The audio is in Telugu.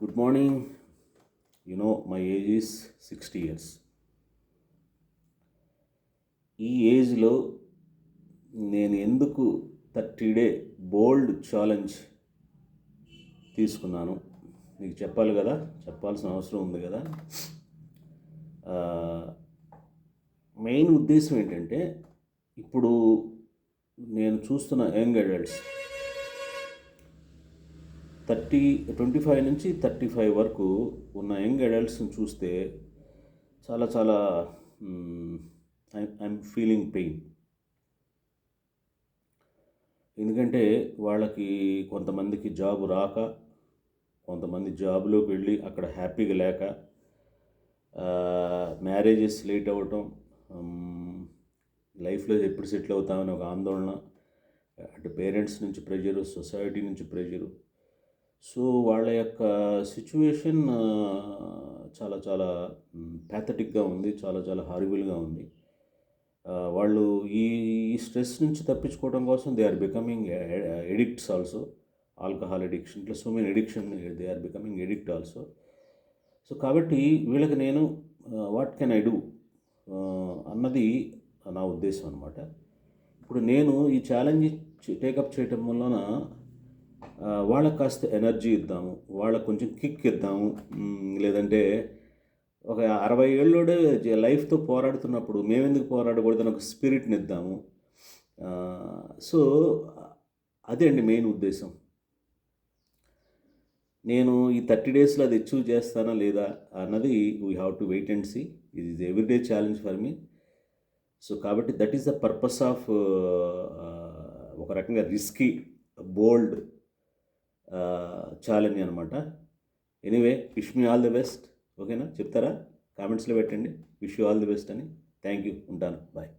Good morning you know my age is sixty years ఈ ఏజ్లో నేను ఎందుకు థర్టీ డే బోల్డ్ ఛాలెంజ్ తీసుకున్నాను? మీకు చెప్పాలి కదా? చెప్పాల్సిన అవసరం ఉంది కదా? మెయిన్ ఉద్దేశం ఏంటంటే ఇప్పుడు నేను చూస్తున్న young adults thirty twenty five నుంచి థర్టీ ఫైవ్ వరకు ఉన్న యంగ్ అడల్ట్స్ని చూస్తే చాలా చాలా ఐఎమ్ ఫీలింగ్ పెయిన్. ఎందుకంటే వాళ్ళకి కొంతమందికి జాబ్ రాక కొంతమంది జాబ్లోకి వెళ్ళి అక్కడ హ్యాపీగా లేక మ్యారేజెస్ లేట్ అవ్వటం లైఫ్లో ఎప్పుడు సెటిల్ అవుతామని ఒక ఆందోళన అటు పేరెంట్స్ నుంచి ప్రెషరు సొసైటీ నుంచి ప్రెషరు సో వాళ్ళ యొక్క సిచ్యువేషన్ చాలా చాలా ప్యాథటిక్గా ఉంది చాలా చాలా హారిబుల్గా ఉంది. వాళ్ళు ఈ స్ట్రెస్ నుంచి తప్పించుకోవడం కోసం they are becoming addicts also alcohol addiction ఇట్లా so many addiction they are becoming addict also so కాబట్టి వీళ్ళకి నేను వాట్ కెన్ ఐ డూ అన్నది నా ఉద్దేశం అనమాట ఇప్పుడు నేను ఈ ఛాలెంజ్ టేకప్ చేయటం వలన వాళ్ళకి కాస్త ఎనర్జీ ఇద్దాము వాళ్ళకు కొంచెం కిక్ ఇద్దాము లేదంటే ఒక అరవై ఏళ్ళోడే లైఫ్తో పోరాడుతున్నప్పుడు మేమెందుకు పోరాడకూడదని ఒక స్పిరిట్ని ఇద్దాము. సో అదే అండి మెయిన్ ఉద్దేశం. నేను ఈ థర్టీ డేస్లో అది అచీవ్ చేస్తానా లేదా అన్నది we have to wait and see. ఇది is everyday challenge for me so కాబట్టి that is the purpose of ఒక రకంగా రిస్కీ బోల్డ్ ఛాలెంజ్ అనమాట anyway wish me all the best ఓకేనా చెప్తారా? కామెంట్స్లో పెట్టండి. Wish you all the best అని. థ్యాంక్ యూ ఉంటాను. బాయ్